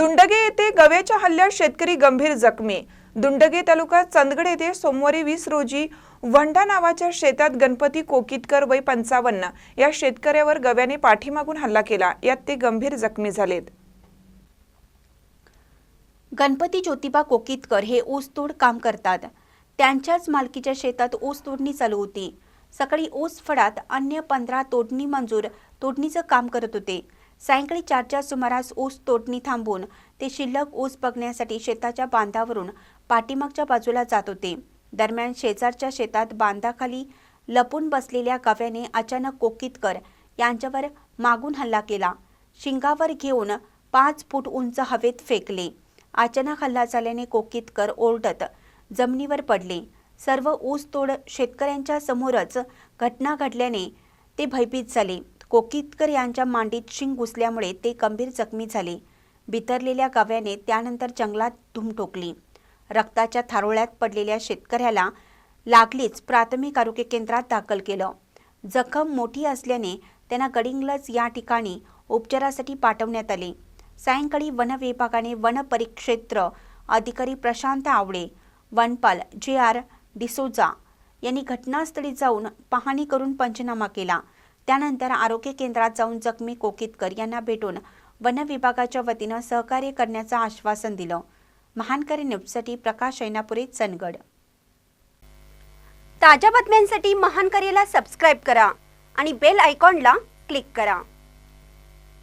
दुंडगे येथे गव्याच्या हल्ल्यात शेतकरी गंभीर जखमी. दुंडगे तालुका चंदगड येथे सोमवारी वीस रोजी वंडा नावाच्या शेतात गणपती कोकितकर वय पंचावन्न या शेतकऱ्यावर गव्याने पाठीमागून हल्ला केला. यात ते गंभीर जखमी झालेत. गणपती ज्योतिबा कोकितकर हे ऊसतोड काम करतात. त्यांच्याच मालकीच्या शेतात ऊस तोडणी चालू होती. सकाळी ऊस फडात अन्य पंधरा तोडणी मंजूर तोडणीचं काम करत होते. सायंकाळी चारच्या सुमारास ऊस तोडणी थांबून ते शिल्लक ऊस बघण्यासाठी शेताच्या बांधावरून पाठीमागच्या बाजूला जात होते. दरम्यान शेजारच्या शेतात बांधाखाली लपून बसलेल्या गव्याने अचानक कोकितकर यांच्यावर मागून हल्ला केला. शिंगावर घेऊन पाच फूट उंच हवेत फेकले. अचानक हल्ला झाल्याने कोकितकर ओरडत जमिनीवर पडले. सर्व ऊस तोड शेतकऱ्यांच्या समोरच घटना घडल्याने ते भयभीत झाले. कोकितकर यांच्या मांडीत शिंग घुसल्यामुळे ते गंभीर जखमी झाले. बितरलेल्या गव्याने त्यानंतर जंगलात धूम ठोकली. रक्ताच्या थारोळ्यात पडलेल्या शेतकऱ्याला लागलीच प्राथमिक आरोग्य केंद्रात दाखल केलं. जखम मोठी असल्याने त्यांना गडिंगलज या ठिकाणी उपचारासाठी पाठवण्यात आले. सायंकाळी वन विभागाने वन परिक्षेत्र अधिकारी प्रशांत आवळे वनपाल जे आर डिसोजा यांनी घटनास्थळी जाऊन पाहणी करून पंचनामा केला. त्यानंतर आरोग्य केंद्रात जाऊन जखमी कोकितकर यांना भेटून वन विभागाच्या वतीनं सहकार्य करण्याचं आश्वासन दिलं. महानकरी न्यूजसाठी प्रकाश ऐनापुरी चंदगड. ताज्या बातम्यांसाठी महानकरीला सबस्क्राईब करा आणि बेल आयकॉनला क्लिक करा.